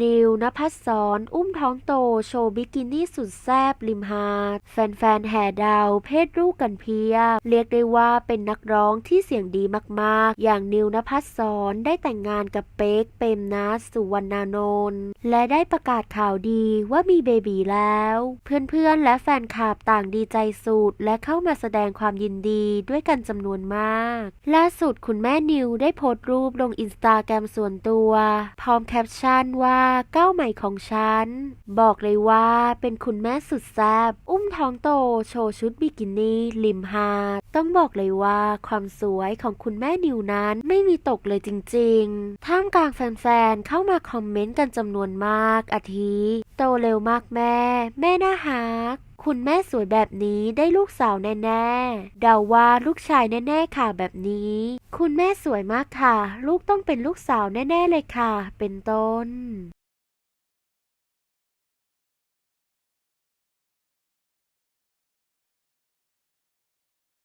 นิวนภัสสรอุ้มท้องโตโชว์บิกินี่สุดแซ่บริมหาด แฟนๆแห่ดาว เพศลูกกันเพียบ เรียกได้ว่าเป็นนักร้องที่เสียงดีมากๆ อย่างนิวนภัสสรได้แต่งงานกับเป๊กเปรมนัสสุวรรณานนท์และได้ประกาศข่าวดีว่ามีเบบีแล้ว เพื่อนๆและแฟนคลับต่างดีใจสุด และเข้ามาแสดงความยินดีด้วยกันจำนวนมาก ล่าสุดคุณแม่นิวได้โพสต์รูปลงอินสตาแกรมส่วนตัว พร้อมแคปชั่นว่าก้าวใหม่ของฉัน บอกเลยว่าเป็นคุณแม่สุดแซ่บอุ้มท้องโตโชว์ชุดบิกินี่ริมหาต้องบอกเลยว่าความสวยของคุณแม่นิวนั้นไม่มีตกเลยจริงๆ ท่ามกลางแฟนๆ เข้ามาคอมเมนต์กันจำนวนมากอาทิ โตเร็วมากแม่ แม่น่าฮัก คุณแม่สวยแบบนี้ได้ลูกสาวแน่ๆ เดาว่าลูกชายแน่ๆค่ะแบบนี้ คุณแม่สวยมากค่ะ ลูกต้องเป็นลูกสาวแน่ๆเลยค่ะ เป็นต้น